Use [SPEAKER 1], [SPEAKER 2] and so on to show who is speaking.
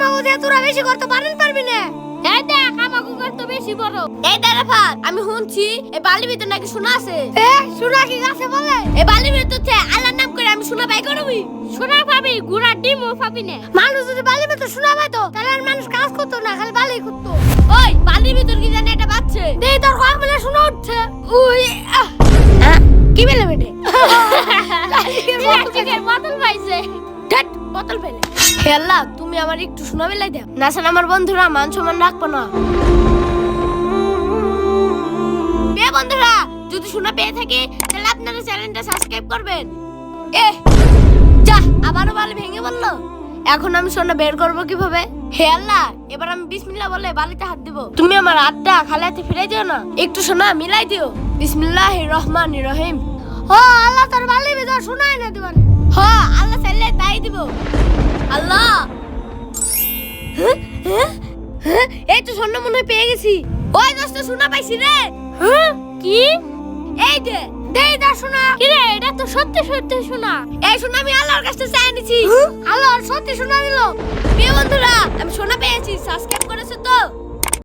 [SPEAKER 1] আমাকে দিয়ে তোরা বেশি করতে পারেন পারবি না?
[SPEAKER 2] এই দেখ আমাকে করতে বেশি বড়।
[SPEAKER 3] এই আমি শুনছি এই বালির ভিতর নাকি শোনা আছে?
[SPEAKER 1] এ শোনা কি গাছে বলে?
[SPEAKER 3] এই বালির ভিতর থেকে আল্লাহর নাম করে আমি শোনা বাই করবি?
[SPEAKER 2] পাবি গুড়া ডিমও পাবি না।
[SPEAKER 1] মানুষ যদি বালি মতো শোনা পাইতো তাহলে আর মানুষ কাজ করতো না খালি বালি করতো।
[SPEAKER 3] ওই বালির ভিতর কি জানি একটা বাচ্চা।
[SPEAKER 1] দেই তোর কয় বলে শোনা উঠছে। উই
[SPEAKER 3] কি বেলে বেটে? হে আল্লাহ, তুমি আমার একটু শোনা বেলাই দাও। না শোনা আমার বন্ধুরা মান সম্মান রাখব না। এ বন্ধুরা, যদি শোনা পেয়ে থাকে, তাহলে আপনারা চ্যানেলটা সাবস্ক্রাইব করবেন। এ, যা, আবারও বালি ভেঙে বলল। এখন আমি সোনা বের করব কীভাবে? হে আল্লাহ, এবার আমি বিসমিল্লাহ বলে বালিতে হাত দিব। তুমি আমার হাতটা খালি হাতে ফিরাই দিও না। একটু সোনা মিলাই দিও। বিসমিল্লাহ রহমান রহিম।
[SPEAKER 1] ও আল্লাহ তোর বালি ভিতর শোনাই না দিবান।
[SPEAKER 3] হ, আল্লাহ চাইলে তাই দিব। হ্যাঁ? এই তো স্বর্ণ মনে হয় পেয়ে গেছি। ওই দোস্ত সোনা পাইছি রে।
[SPEAKER 2] হ্যাঁ? কি?
[SPEAKER 3] এই যে
[SPEAKER 1] দেই দা শোনা
[SPEAKER 2] কি রে এটা তো সত্যি সত্যি শোনা
[SPEAKER 3] এই শোনা আমি আল্লাহর কাছে চাই নিছি
[SPEAKER 1] আল্লাহ সত্যি শোনা দিল।
[SPEAKER 3] প্রিয় বন্ধুরা